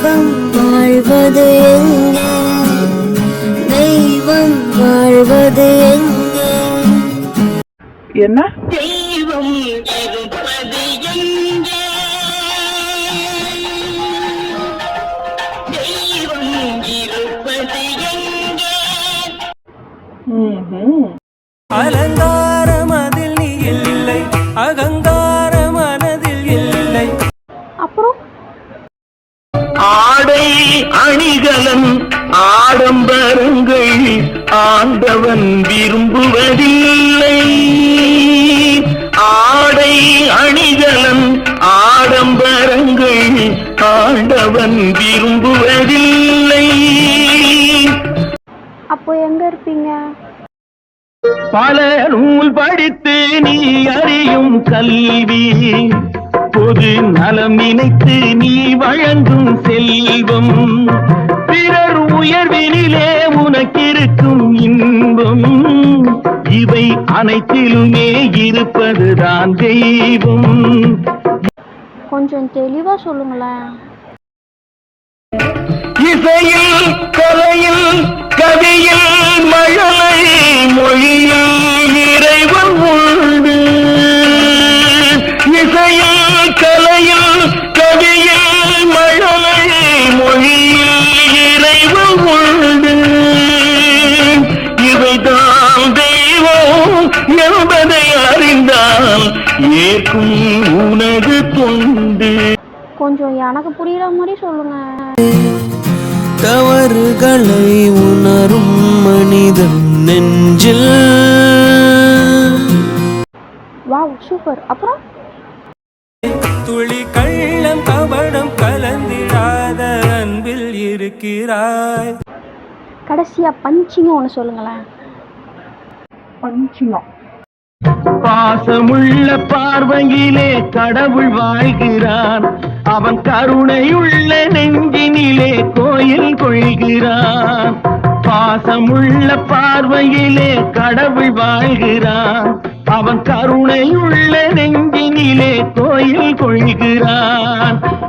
தெய்வம் வாழ்வது எங்கே? தெய்வம் வாழ்வது எங்கே? என்ன? தெய்வம் இருப்பது எங்கே? தெய்வம் இருப்பது எங்கே? ம்ஹும். அணிகலன் ஆடம்பரங்கள் ஆண்டவன் விரும்புவதில்லை. ஆடை அணிகலன் ஆடம்பரங்கள் ஆண்டவன் விரும்புவதில்லை. அப்போ எங்க இருப்பீங்க? பல நூல் படித்து நீ அறியும் கல்வி. பொது நலம் நினைத்து நீ வழங்கும் செல்வம் இன்பம். இவை அனைத்திலுமே இருப்பதுதான் தெய்வம். கொஞ்சம் தெளிவா சொல்லுங்களேன். இசையில் கலையில் என்பதை அறிந்தால் ஏற்கும் உனது தொண்டு. கொஞ்சம் எனக்கு புரியுற மாதிரி சொல்லுங்க. தவறுகளை உணரும் மனிதன் நெஞ்சில். Wow super. அப்புறம்? துளி கள்ளம் கபடம் கலந்திடாத அன்பில் இருக்கிறாய். கடைசியா பஞ்சிங்க ஒன்று சொல்லுங்களேன். பஞ்சினம். பாசமுள்ள பார்வையிலே கடவுள் வாழ்கிறான். அவன் கருணையுள்ள நெஞ்சினிலே கோயில் கொள்கிறான். பாசமுள்ள பார்வையிலே கடவுள் வாழ்கிறான். அவன் கருணையுள்ள நெஞ்சினிலே கோயில் கொள்கிறான்.